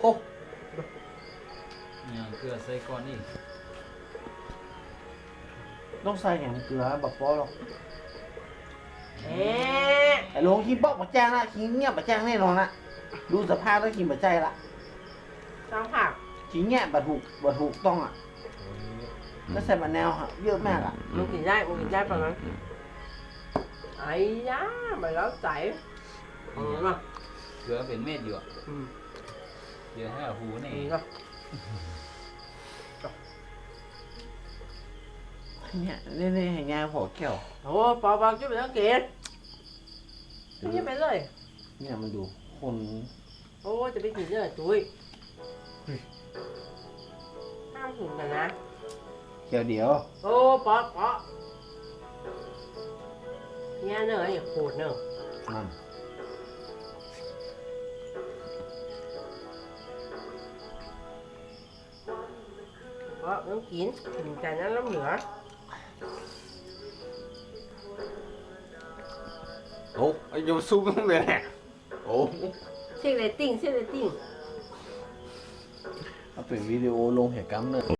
โอ้เนี่ยเกลือใส่ก่อนนี่ต้องใส่อย่างเกลือแบบปอหรอกเอ๊ะไอ้ลงคิงบอกมาแจ้งละคิงเงียบมาแจ้งแน่นอนละดูสภาพแล้วคิงมาใจละต้องผักคิงเงียบบัถูกบัถูกต้องอะก็ใส่มะนาวฮะเยอะมากอะมึงกินได้มึงกินได้ปะมั้งไอ้ยาไปแล้วใส่อืมเนาะเกลือเป็นเม็ดอยู่อะอืมเดี๋ยวให้หูนี่นี่เนาะเนี่ยนี่นี่ให้งานหัวแก้วโอ้ปอบอกจะไปต้องกินไม่ไปเลย เนี่ยมันดูคนโอ้จะไปกินเลยจุ้ยห้ามหุนกันนะเดี๋ยวเดี๋ยวโอ้ปอปอเนี่ยเนอะไอ้โคตรเนอะนั่น ปอต้องกินกินแต่นั้นแล้วเหลือโอ้ยยังสู้กันเลยเนี่ยโอ้เช็คเรตติ้งเช็คเรตติ้งเอาเป็นวิดีโอลงเหตุการณ์เลย